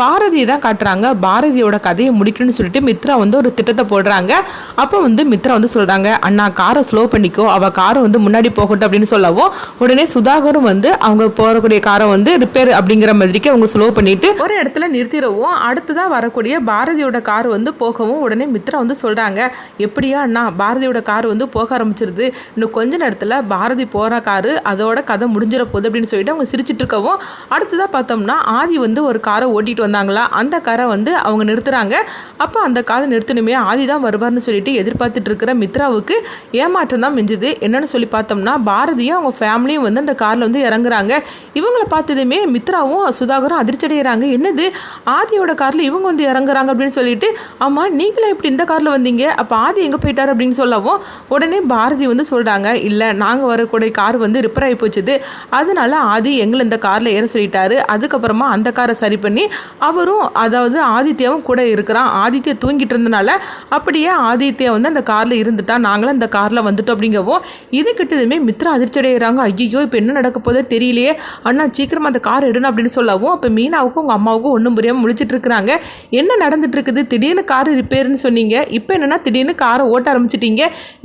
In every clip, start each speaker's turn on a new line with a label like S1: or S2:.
S1: பாரதியை தான் காட்டுறாங்க. பாரதியோட கதையை முடிக்கணும்னு சொல்லிட்டு மித்ரா வந்து ஒரு திட்டத்தை போடுறாங்க. அப்போ வந்து மித்ரா வந்து சொல்கிறாங்க அண்ணா காரை ஸ்லோ பண்ணிக்கோ. அவள் காரை வந்து முன்னாடி போகட்டும் அப்படின்னு சொல்லவும் உடனே சுதாகரும் வந்து அவங்க போகக்கூடிய காரை வந்து ரிப்பேர் அப்படிங்கிற மாதிரிக்கு அவங்க ஸ்லோ பண்ணிட்டு ஒரு இடத்துல நிறுத்திடவும். அடுத்ததாக வரக்கூடிய பாரதியோட கார் வந்து போகவும் உடனே மித்ரா வந்து சொல்கிறாங்க எப்படியா அண்ணா பாரதியோட கார் வந்து போக ஆரம்பிச்சிருது. இன்னும் கொஞ்ச நேரத்தில் பாரதி போகிற காரு அதோட கதை முடிஞ்சிட போகுது அப்படின்னு சொல்லிட்டு அவங்க சிரிச்சிட்டு இருக்கவும் அடுத்ததாக பார்த்தோம்னா ஆதி வந்து ஒரு காரை ஓட்டிட்டு வந்தாங்களா? அந்த காரை வந்து அவங்க நிறுத்துறாங்க. அப்போ அந்த காரை நிறுத்தணுமே ஆதி தான் வருவார்னு சொல்லிட்டு எதிர்பார்த்துட்டு இருக்கிற மித்ராவுக்கு ஏமாற்றம் தான் மிஞ்சுது. என்னன்னு சொல்லி பார்த்தோம்னா பாரதியும் அவங்க ஃபேமிலியும் வந்து அந்த காரில் வந்து இறங்குறாங்க. இவங்கள பார்த்ததுமே மித்ராவும் சுதாகரும் அதிர்ச்சி அடைகிறாங்க என்னது? ஆதியோட காரில் இவங்க வந்து இறங்குறாங்க அப்படின்னு சொல்லிட்டு ஆமாம் நீங்களே இப்படி இந்த காரில் வந்தீங்க? அப்போ ஆதி எங்கே போயிட்டார்? அப்படின்னு சொல்லவும் உடனே பாரதி வந்து சொல்கிறாங்க இல்லை நாங்கள் வரக்கூடிய கார் வந்து ரிப்பேர் ஆகி போச்சுது. அதனால ஆதி எங்களை இந்த காரில் ஏற சொல்லிட்டாரு. அதுக்கப்புறமா அந்த காரை சரி பண்ணி அவரும் அதாவது ஆதித்யாவும் கூட இருக்கிறான். ஆதித்யா தூங்கிட்டு இருந்தனால அப்படியே ஆதித்யா வந்து அந்த காரில் இருந்துட்டா நாங்களும் அந்த காரில் வந்துட்டோம் அப்படிங்கவும் இது கிட்டதுமே மித்ரா அதிர்ச்சி அடைகிறாங்க ஐயோ இப்போ என்ன நடக்க போதோ தெரியலையே. அண்ணா சீக்கிரமாக அந்த கார் எடுணும் அப்படின்னு சொல்லவும் அப்போ மீனாவுக்கும் உங்கள் அம்மாவுக்கும் ஒன்றும் புரியாமல் முழிச்சிட்டு இருக்கிறாங்க. என்ன நடந்துட்டு இருக்குது திடீர்னு கார் ரிப்பேர்னு சொன்னீங்க. இப்போ என்னென்னா திடீர்னு காரை ஓட்ட ஆரம்பிச்சிட்டீங்க.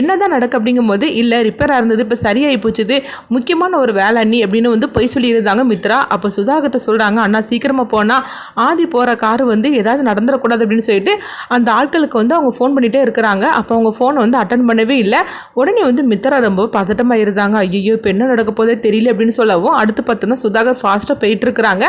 S1: என்னதான் நடக்கு அப்படிங்கும்போது இல்லை ரிப்பேராக இருந்தது இப்போ சரியாகி போச்சுது. முக்கியமான ஒரு வேலை அண்ணி அப்படின்னு வந்து பொய் சொல்லியிருந்தாங்க மித்ரா. அப்போ சுதாகர்கிட்ட சொல்கிறாங்க அண்ணா சீக்கிரமாக போனால் ஆதி போகிற கார் வந்து ஏதாவது நடந்துடக்கூடாது அப்படின்னு சொல்லிட்டு அந்த ஆட்களுக்கு வந்து அவங்க ஃபோன் பண்ணிகிட்டே இருக்கிறாங்க. அப்போ அவங்க ஃபோனை வந்து அட்டன் பண்ணவே இல்லை. உடனே வந்து மித்ரா ரொம்ப பதட்டமாக இருந்தாங்க. ஐயோ இப்போ என்ன நடக்க போதே தெரியல அப்படின்னு சொல்லவும் அடுத்து பார்த்தோம்னா சுதாகர் ஃபாஸ்ட்டாக போயிட்டு இருக்கிறாங்க.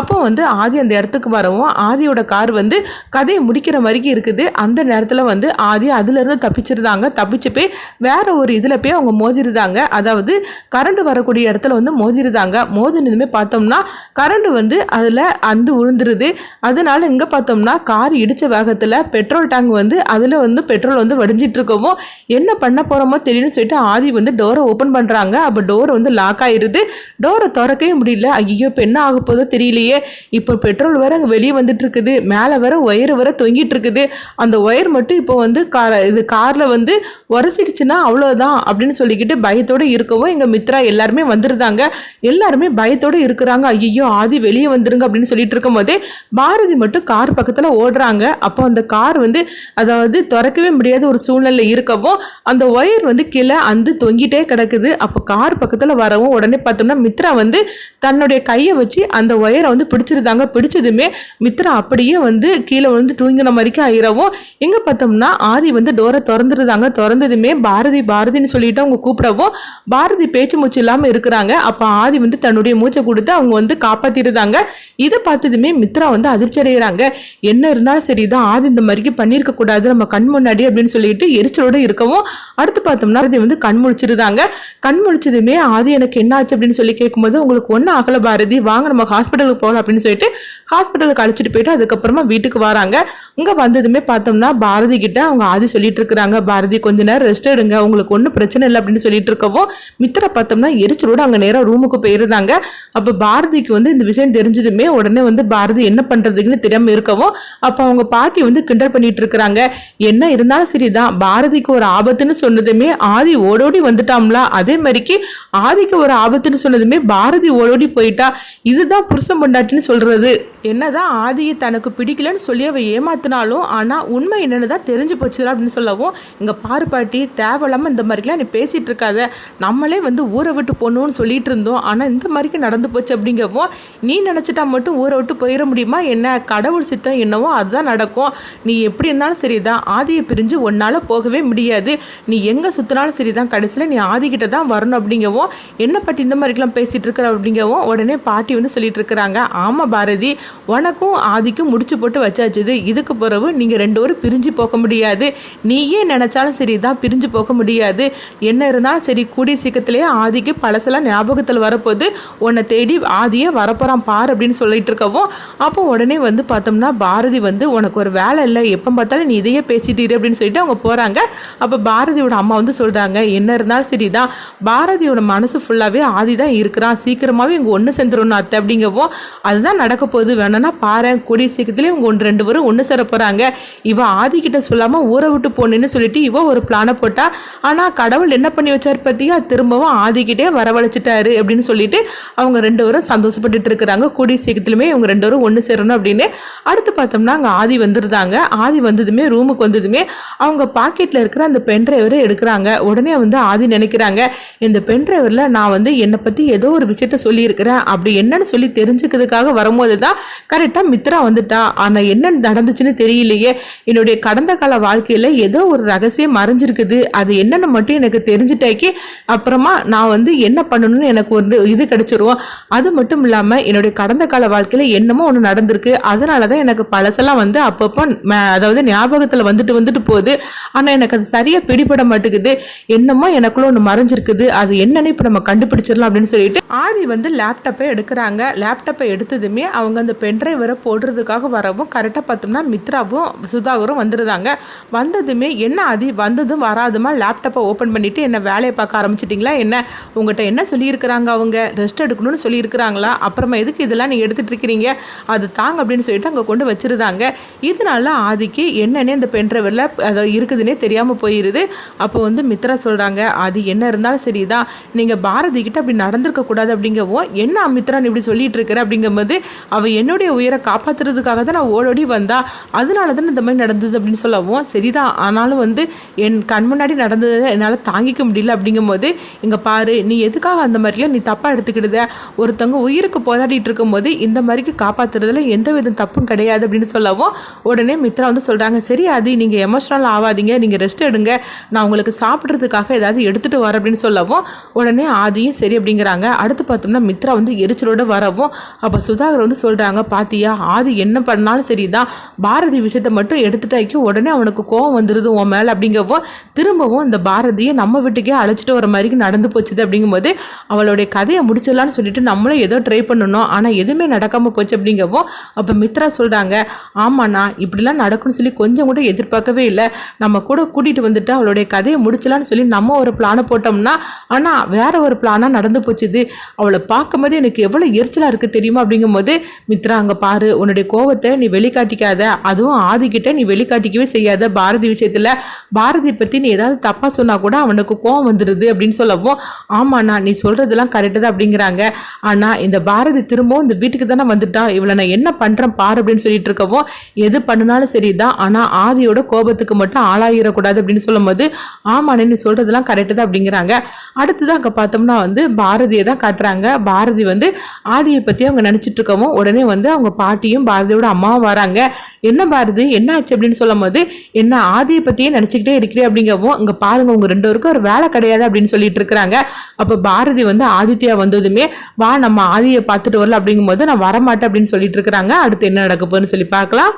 S1: அப்போ வந்து ஆதி அந்த இடத்துக்கு வரவும் ஆதியோட கார் வந்து கதையை முடிக்கிற மாதிரி இருக்குது. அந்த நேரத்தில் வந்து ஆதி அதுலேருந்து தப்பிச்சிருந்தாங்க. தப்பிச்சு போய் வேற ஒரு இதில் போய் அவங்க மோதிருந்தாங்க. அதாவது கரண்ட் வரக்கூடிய இடத்துல வந்து மோதிருந்தாங்க. மோதினதுமே பார்த்தோம்னா கரண்ட் வந்து அதில் அந்து வந்துடுது அதனால் இங்கே பார்த்தோம்னா கார் இடித்த வேகத்தில் பெட்ரோல் டேங்க் வந்து அதில் வந்து பெட்ரோல் வந்து வடிஞ்சிட்டு இருக்கவும் என்ன பண்ண போகிறோமோ தெரியும்னு சொல்லிட்டு ஆதி வந்து டோரை ஓப்பன் பண்ணுறாங்க அப்போ டோர் வந்து லாக் ஆயிருது. டோரை திறக்கவே முடியல. ஐயோ இப்போ என்ன ஆக போதோ தெரியலையே. இப்போ பெட்ரோல் வேற அங்கே வெளியே வந்துட்டு இருக்குது. மேலே வேற ஒயர் வேற தொங்கிட்டு இருக்குது. அந்த ஒயர் மட்டும் இப்போ வந்து கார் இது காரில் வந்து உரசிடுச்சுன்னா அவ்வளோதான் அப்படின்னு சொல்லிக்கிட்டு பயத்தோடு இருக்கவும் எங்கள் மித்ரா எல்லாருமே வந்துருந்தாங்க எல்லாருமே பயத்தோடு இருக்கிறாங்க. ஐயோ ஆதி வெளியே வந்துருங்க அப்படின்னு சொல்லிட்டு இருக்கும்போதே பாரதி மட்டும் கார் பக்கத்தில் ஓடுறாங்க. அப்போ அந்த கார் வந்து அதாவது திறக்கவே முடியாத ஒரு சூழ்நிலை இருக்கவும் அந்த ஒயர் வந்து கீழே அந்த தொங்கிட்டே கிடக்குது. அப்போ கார் பக்கத்தில் வரவும் உடனே பார்த்தோம்னா மித்ரா வந்து தன்னுடைய கையை வச்சு அந்த ஒயரை வந்து பிடிச்சிருந்தாங்க. பிடிச்சதுமே மித்ரா அப்படியே வந்து கீழே வந்து தூங்கின மாதிரிக்கு ஆயிரவும் எங்கே பார்த்தோம்னா ஆதி வந்து டோரை திறந்துருந்தாங்க. திறந்ததுமே பாரதி பாரதின்னு சொல்லிட்டு அவங்க கூப்பிடவும் பாரதி பேச்சு மூச்சு இல்லாமல் இருக்கிறாங்க. அப்போ ஆதி வந்து தன்னுடைய மூச்சை கொடுத்து அவங்க வந்து காப்பாற்றிருந்தாங்க இதை பார்த்ததுமே மித்ரா வந்து அதிர்ச்சி அடைகிறாங்க என்ன இருந்தாலும் சரிதான் ஆதி இந்த மாதிரிக்கு பண்ணியிருக்க கூடாது நம்ம கண் முன்னாடி அப்படின்னு சொல்லிட்டு எரிச்சலோட இருக்கவும் அடுத்து பார்த்தோம்னா ஆதி வந்து கண் முழிச்சிருந்தாங்க. கண் முழிச்சதுமே ஆதி எனக்கு என்ன ஆச்சு அப்படின்னு சொல்லி கேட்கும்போது உங்களுக்கு ஒன்றும் ஆகல பாரதி வாங்க நம்ம ஹாஸ்பிட்டலுக்கு போகலாம் அப்படின்னு சொல்லிட்டு ஹாஸ்பிட்டலுக்கு அழைச்சிட்டு போயிட்டு அதுக்கப்புறமா வீட்டுக்கு வராங்க. இங்கே வந்ததுமே பார்த்தோம்னா பாரதி கிட்ட அவங்க ஆதி சொல்லிட்டு இருக்கிறாங்க. பாரதி கொஞ்ச நேரம் ரெஸ்ட் எடுங்க உங்களுக்கு ஒன்றும் பிரச்சனை இல்லை அப்படின்னு சொல்லிட்டு இருக்கவும் மித்திர பார்த்தோம்னா எரிச்சலோடு அங்கே நேராக ரூமுக்கு போயிருந்தாங்க. அப்போ பாரதிக்கு வந்து இந்த விஷயம் தெரிஞ்சதுமே உடனே வந்து பாரதி என்ன பண்ணுறதுக்குன்னு தெரியாமல் இருக்கவும் அப்போ அவங்க பாட்டி வந்து கிண்டல் பண்ணிட்டு இருக்கிறாங்க. என்ன இருந்தாலும் சரிதான். பாரதிக்கு ஒரு ஆபத்துன்னு சொன்னதுமே ஆதி ஓடோடி வந்துட்டாம்ல. அதே மாதிரிக்கு ஆதிக்கு ஒரு ஆபத்துன்னு சொன்னதுமே பாரதி ஓடோடி போயிட்டா. இதுதான் புருஷன் பொண்டாட்டின்னு சொல்றது. என்னதான் ஆதியை தனக்கு பிடிக்கலன்னு சொல்லி அவ ஏமாத்தினாலும் ஆனால் உண்மை என்னென்னு தான் தெரிஞ்சு போச்சுடா அப்படின்னு சொல்லவும் இங்கே பாரு பாட்டி தேவையில்லாமல் இந்த மாதிரிலாம் நீ பேசிகிட்டு இருக்காத. நம்மளே வந்து ஊரை விட்டு போகணும்னு சொல்லிட்டு இருந்தோம். ஆனால் இந்த மாதிரிக்கு நடந்து போச்சு அப்படிங்கவும் நீ நினச்சிட்டா மட்டும் ஊரை விட்டு போய் போயிட முடியுமா? என்ன கடவுள் சித்தம் என்னவோ அதுதான் நடக்கும். நீ எப்படி இருந்தாலும் சரிதான். ஆதியை பிரிஞ்சு ஒன்னால் போகவே முடியாது. நீ எங்கே சுற்றினாலும் சரிதான். கடைசியில் நீ ஆதிக்கிட்ட தான் வரணும் அப்படிங்கவும் என்ன பாட்டி இந்த மாதிரிக்கெல்லாம் பேசிகிட்டு இருக்கிற அப்படிங்கவும் உடனே பாட்டி வந்து சொல்லிட்டு இருக்கிறாங்க. ஆமாம் பாரதி உனக்கும் ஆதிக்கும் முடிச்சு போட்டு வச்சாச்சுது இதுக்கு பிறகு நீங்கள் ரெண்டு பேரும் பிரிஞ்சு போக முடியாது. நீயே நினச்சாலும் சரி தான் பிரிஞ்சு போக முடியாது. என்ன இருந்தாலும் சரி கூடிய சீக்கிரத்திலேயே ஆதிக்கு பழசெல்லாம் ஞாபகத்தில் வரப்போது உன்னை தேடி ஆதியே வரப்போகிறான் பார் அப்படின்னு சொல்லிட்டு இருக்கவும் அப்போ உடனே வந்து பார்த்தோம்னா பாரதி வந்து உனக்கு ஒரு வேலை இல்லை எப்போ பார்த்தாலும் நீ இதையே பேசிட்டு இரு அப்படின்னு சொல்லிட்டு அவங்க போகிறாங்க அப்போ பாரதியோட அம்மா வந்து சொல்கிறாங்க என்ன இருந்தாலும் சரிதான். பாரதியோட மனசு ஃபுல்லாகவே ஆதி தான் இருக்கிறான். சீக்கிரமாகவே இவங்க ஒன்று சேர்ந்துடணும் அத்தை அப்படிங்கவும் அதுதான் நடக்க போகுது. வேணும்னா பாரு கூடிய சீக்கிரத்துலேயே இவங்க ஒன்று ரெண்டு பேரும் ஒன்று சேர போகிறாங்க இவன் ஆதி கிட்ட சொல்லாமல் ஊரை விட்டு போனேன்னு சொல்லிட்டு இவன் ஒரு பிளானை போட்டா. ஆனால் கடவுள் என்ன பண்ணி வச்சார் பார்த்தியா? திரும்பவும் ஆதிக்கிட்டே வரவழைச்சிட்டாரு அப்படின்னு சொல்லிட்டு அவங்க ரெண்டு பேரும் சந்தோஷப்பட்டுட்டு இருக்கிறாங்க. கூடிய சீக்கிரத்துலையுமே இவங்க ரெண்டு பேரும் ஒன்று சேரணும் அப்படின்னு அடுத்து பார்த்தோம்னா அங்கே ஆதி வந்துருந்தாங்க. ஆதி வந்ததுமே ரூமுக்கு வந்ததுமே அவங்க பாக்கெட்டில் இருக்கிற அந்த பென் டிரைவரை எடுக்கிறாங்க. உடனே வந்து ஆதி நினைக்கிறாங்க இந்த பென் டிரைவரில் நான் வந்து என்னை பற்றி ஏதோ ஒரு விஷயத்த சொல்லியிருக்கிறேன். அப்படி என்னன்னு சொல்லி தெரிஞ்சுக்கிறதுக்காக வரும்போது தான் கரெக்டாக மித்ரா வந்துட்டா. ஆனால் என்ன நடந்துச்சுன்னு தெரியலையே. என்னுடைய கடந்த கால வாழ்க்கையில் ஏதோ ஒரு ரகசியம் மறைஞ்சிருக்குது. அது என்னென்னு மட்டும் எனக்கு தெரிஞ்சுட்டாக்கி அப்புறமா நான் வந்து என்ன பண்ணணும்னு எனக்கு ஒரு இது கிடச்சிருவோம் அது மட்டும் இல்லாமல் என்னுடைய கடந்த கால வாழ்க்கையில் என்னமோ ஒன்று நடந்திருக்கு. அதனால தான் எனக்கு பழசெல்லாம் வந்து அப்பப்போ அதாவது ஞாபகத்தில் வந்துட்டு வந்துட்டு போகுது. ஆனால் எனக்கு அது சரியாக பிடிபட மாட்டேங்குது. என்னமோ எனக்குள்ள ஒன்று மறைஞ்சிருக்குது. அது என்னன்னு இப்போ நம்ம கண்டுபிடிச்சிடலாம் அப்படின்னு சொல்லிட்டு ஆதி வந்து லேப்டாப்பை எடுக்கிறாங்க. லேப்டாப்பை எடுத்ததுமே அவங்க அந்த பென்ட்ரைவரை போடுறதுக்காக வரவும் கரெக்டாக பார்த்தோம்னா மித்ராவும் சுதாகரும் வந்துருந்தாங்க. வந்ததுமே என்ன ஆதி வந்ததும் வராதுமா? லேப்டாப்பை ஓப்பன் பண்ணிவிட்டு என்ன வேலையை பார்க்க ஆரம்பிச்சிட்டிங்களா? என்ன? உங்கள்கிட்ட என்ன சொல்லியிருக்கிறாங்க அவங்க? ரெஸ்ட் எடுக்கணும்னு சொல்லியிருக்கிறாங்களா? அப்புறமா எதுக்கு இதெல்லாம் நீங்கள் எடுத்துகிட்டு இருக்கிறீங்க? அது தாங்க அப்படின்னு சொல்லிட்டு அங்கே கொண்டு வச்சிருந்தாங்க. இதனால ஆதிக்கு என்னன்னே இந்த பென்ட்ரைவரில் அதை இருக்குதுன்னே தெரியாமல் போயிடுது அப்போ வந்து மித்ரா சொல்கிறாங்க அது என்ன இருந்தாலும் சரிதான் நீங்கள் பாரதி கிட்ட அப்படி நடந்திருக்க கூடாது அப்படிங்கவும் என்ன மித்ரான் இப்படி சொல்லிட்டு இருக்கிற? அப்படிங்கும்போது அவள் என்னுடைய உயிரை காப்பாத்துறதுக்காக தான் நான் ஓடோடி வந்தா. அதனால தான் இந்த மாதிரி நடந்தது? அப்படின்னு சொல்லவும் சரிதான் ஆனாலும் வந்து என் கண் முன்னாடி நடந்ததை என்னால் தாங்கிக்க முடியல. அப்படிங்கும்போது இங்கே பாரு. நீ எதுக்காக அந்த மாதிரிலாம் நீ தப்பாக எடுத்துக்கிடுத? ஒருத்தவங்க உயிருக்கு போராடிட்டு இருக்கும்போது இந்த மாதிரிக்கு காப்பாற்றுறதுல எந்த வித தப்பும் கிடையாது அப்படின்னு சொல்லவும் உடனே மித்ரா வந்து சொல்கிறாங்க சரி அது நீங்கள் எமோஷனல் ஆகாதீங்க நீங்கள் ரெஸ்ட் எடுங்க நான் உங்களுக்கு சாப்பிட்றதுக்காக ஏதாவது எடுத்துகிட்டு வரேன் அப்படின்னு சொல்லவும் உடனே ஆதியும் சரி அப்படிங்கிறாங்க. அடுத்து பார்த்தோம்னா மித்ரா வந்து எரிச்சலோட வரவும் அப்போ சுதாகர் வந்து சொல்கிறாங்க பாத்தியா ஆதி என்ன பண்ணாலும் சரிதான். பாரதி விஷயத்த மட்டும் எடுத்துட்டாக்கி உடனே அவனுக்கு கோவம் வந்துடுது உன் மேலே அப்படிங்கவும் திரும்பவும் இந்த பாரதியை நம்ம வீட்டுக்கே அழைச்சிட்டு வர மாதிரி நடந்து போச்சுது அப்படிங்கும்போது அவளுடைய கதையை முடிச்சிடலான்னு சொல்லிட்டு நம்மளும் ஏதோ ட்ரை பண்ணணும். ஆனால் எதுவுமே நடக்காமல் போச்சு அப்படிங்கவும் அப்போ மித்ரா சொல்கிறாங்க ஆமாண்ணா இப்படிலாம் நடக்கும்னு சொல்லி கொஞ்சம் கூட எதிர்பார்க்கவே இல்லை. நம்ம கூட கூட்டிகிட்டு வந்துட்டு அவளுடைய கதையை முடிச்சலான்னு சொல்லி நம்ம ஒரு பிளானை போட்டோம்னா ஆனால் வேற ஒரு பிளானாக நடந்து போச்சுது. அவளை பார்க்கும்போது எனக்கு எவ்வளோ எரிச்சலாக இருக்குது தெரியுமா? அப்படிங்கும்போது மித்ரா அங்கே பாரு உன்னுடைய கோவத்தை நீ வெளிக்காட்டிக்காத. அதுவும் ஆதிக்கிட்ட நீ வெளிக்காட்டிக்கவே செய்யாத. பாரதி விஷயத்தில் பாரதி பற்றி நீ ஏதாவது தப்பாக சொன்னால் கூட அவனுக்கு கோவம் வந்துடுது அப்படின்னு சொல்லவும் ஆமாண்ணா நீ சொல்கிறதெல்லாம் கரெக்டு தான் அப்படிங்கிறாங்க. ஆனால் இந்த பாரதி திரும்பவும் இந்த வீட்டுக்கு தானே வந்துட்டா. இவளை நான் என்ன பண்ணுறேன் பாரு அப்படின்னு சொல்லிட்டு இருக்கவும் எது பண்ணினாலும் சரிதான். ஆனால் ஆதியோட கோபத்துக்கு மட்டும் ஆளாயிடக்கூடாது அப்படின்னு சொல்லும்போது ஆமாண்ணே நீ சொல்கிறதெல்லாம் கரெக்டு தான் அப்படிங்கிறாங்க. அடுத்ததான் அங்கே பார்த்தோம்னா வந்து பாரதியை தான் காட்டுறாங்க. பாரதி வந்து ஆதியை பற்றி அவங்க நினச்சிட்டு இருக்கவும் உடனே வந்து அவங்க பாட்டியும் பாரதியோட அம்மாவும் வராங்க. என்ன பாரதி என்ன ஆச்சு அப்படின்னு சொல்லும்போது என்ன ஆதியை பற்றியே நினச்சிக்கிட்டே இருக்கிறே அப்படிங்கவும் இங்கே பாருங்க உங்கள் ரெண்டு பேருக்கும் ஒரு வேலை கிடையாது அப்படின்னு சொல்லிட்டு இருக்கிறாங்க. அப்போ பாரதி வந்து ஆதித்யா வந்ததுமே வா நம்ம ஆதியை பார்த்துட்டு வரல அப்படிங்கும்போது நான் வரமாட்டேன் அப்படின்னு சொல்லிட்டு இருக்கிறாங்க. அடுத்து என்ன நடக்க போகுதுன்னு சொல்லி பார்க்கலாம்.